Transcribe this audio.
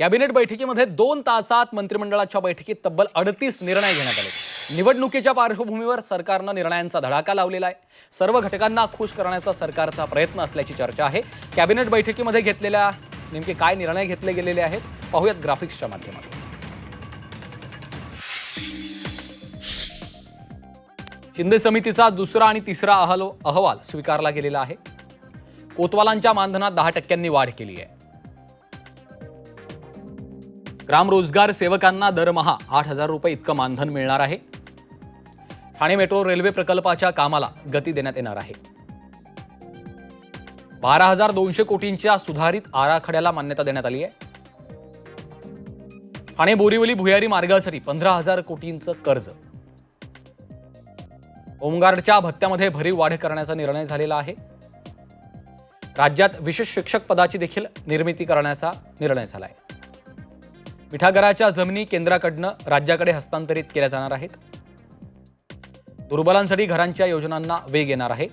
Cabinet बैठकीमध्ये दोन तासात मंत्रिमंडळाच्या बैठकीत तब्बल अडतीस निर्णय घेण्यात आले. निवडणुकीच्या पार्श्वभूमीवर सरकारनं निर्णयांचा धडाका लावलेला आहे. सर्व घटकांना खुश करण्याचा सरकारचा प्रयत्न असल्याची चर्चा आहे. कॅबिनेट बैठकीमध्ये घेतलेल्या नेमके काय निर्णय घेतले गेलेले आहेत पाहूयात ग्राफिक्सच्या माध्यमातून. शिंदे समितीचा दुसरा आणि तिसरा अहल अहवाल स्वीकारला गेलेला आहे. कोतवालांच्या मानधनात दहा टक्क्यांनी वाढ केली आहे. ग्रामरोजगार सेवकांना दरमहा आठ हजार रुपये इतकं मानधन मिळणार आहे. ठाणे मेट्रो रेल्वे प्रकल्पाच्या कामाला गती देण्यात येणार आहे. बारा हजार दोनशे कोटींच्या सुधारित आराखड्याला मान्यता देण्यात आली आहे. ठाणे बोरिवली भुयारी मार्गासाठी पंधरा हजार कोटींचं कर्ज. होमगार्डच्या भत्त्यामध्ये भरीव वाढ करण्याचा निर्णय झालेला आहे. राज्यात विशेष शिक्षक पदाची देखील निर्मिती करण्याचा निर्णय झाला आहे मिठागराच्या जमिनी केंद्राकडनं राज्याकडे हस्तांतरित केल्या जाणार आहेत. दुर्बलांसाठी घरांच्या योजनांना वेग येणार आहे.